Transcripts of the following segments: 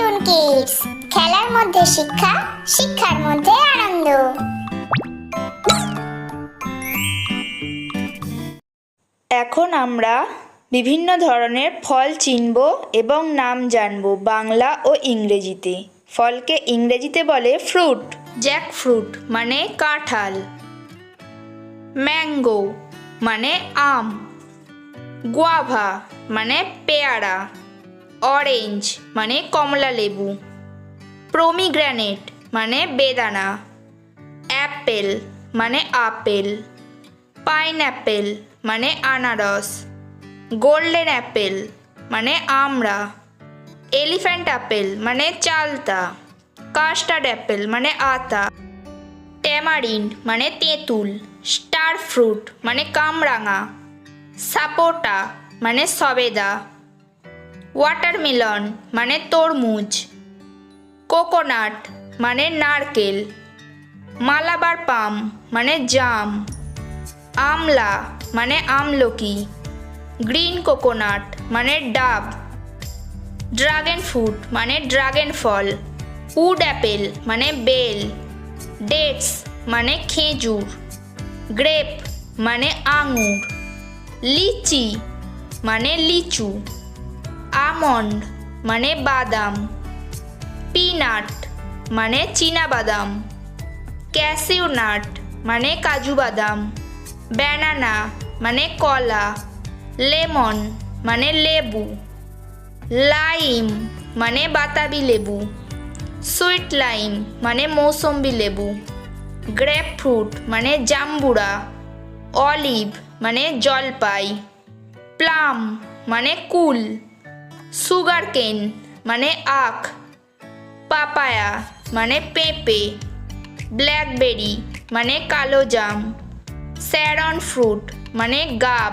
টুন কিডস খেলার মধ্যে শিক্ষা, শিক্ষার মধ্যে আনন্দ। এখন আমরা বিভিন্ন ধরনের ফল চিনব এবং নাম জানব বাংলা ও ইংরেজিতে। ফলকে ইংরেজিতে বলে ফ্রুট। জ্যাক ফ্রুট মানে কাঁঠাল। ম্যাঙ্গো মানে আম। গুয়াভা মানে পেয়ারা। অরেঞ্জ মানে কমলা লেবু প্রমিগ্রানেট মানে বেদানা অ্যাপেল মানে আপেল পাইনঅ্যাপেল মানে আনারস গোল্ডেন অ্যাপেল মানে আমড়া এলিফ্যান্ট অ্যাপেল মানে চালতা কাস্টার্ড অ্যাপেল মানে আতা ট্যামারিন মানে তেঁতুল স্টার ফ্রুট মানে কামরাঙা, সাপোটা মানে সবেদা। ওয়াটারমেলন মানে তরমুজ, কোকোনাট মানে নারকেল, মালাবার পাম মানে জাম, আমলা মানে আমলকি, গ্রিন কোকোনাট মানে ডাব ড্রাগন ফ্রুট মানে ড্রাগন ফল উড অ্যাপেল মানে বেল, ডেটস মানে খেজুর, গ্রেপ মানে আঙুর, লিচি মানে লিচু। আমন্ড মানে বাদাম পিনাট মানে চীনা বাদাম ক্যাসিউ নাট মানে কাজু বাদাম ব্যানানা মানে কলা লেমন মানে লেবু লাইম মানে বাতাবি লেবু সুইট লাইম মানে মৌসম্বি লেবু গ্রেপ ফ্রুট মানে জাম্বুরা অলিভ মানে জলপাই প্লাম মানে কুল। সুগার কেন মানে আখ। পাপায়া মানে পেঁপে। ব্ল্যাকবেরি মানে কালো জাম। স্যারন ফ্রুট মানে গাব।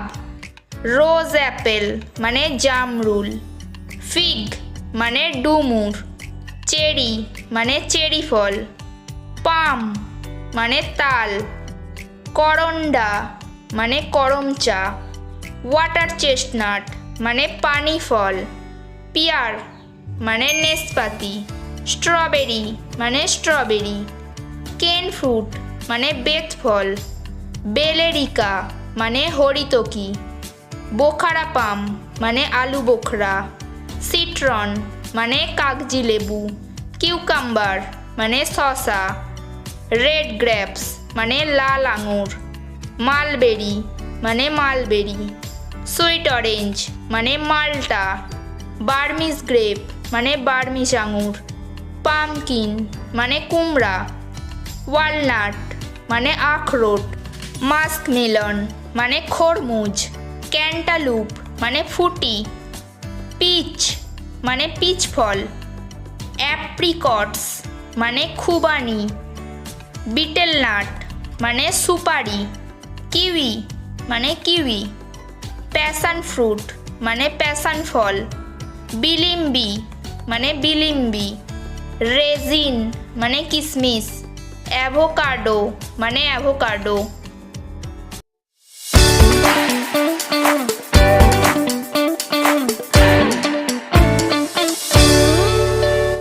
রোজ অ্যাপেল মানে জামরুল। ফিগ মানে ডুমুর। চেরি মানে চেরি ফল। পাম মানে তাল। করন্ডা মানে করম চা ওয়াটার চেস্টনাট মানে পানি ফল। পিয়ার মানে নেসপাতি, স্ট্রবেরি মানে স্ট্রবেরি, কেন ফ্রুট মানে বেত ফল, বেলেরিকা মানে হরিতকি, বোখারা পাম মানে আলু বোখরা, সিট্রন মানে কাগজি লেবু, কিউকাম্বার মানে শসা, রেড গ্রেপস মানে লাল আঙুর, মালবেরি মানে মালবেরি, সুইট অরেঞ্জ মানে মাল্টা বার্মিস গ্রেপ মানে বার্মিস আঙুর। পামকিন মানে কুমড়া। ওয়ালনাট মানে আখরোট। মাস্ক মেলন মানে খরমুজ। ক্যান্টালুপ মানে ফুটি। পিচ মানে পিচ ফল অ্যাপ্রিকটস মানে খুবানি। বিটেল নাট মানে সুপারি। কিউই মানে কিউই। প্যাশন ফ্রুট মানে প্যাশন ফল। બિલિમ્બી મને બિલિમ્બી. રેઝિન મને કિસમિસ. એવોકાડો મને એવોકાડો.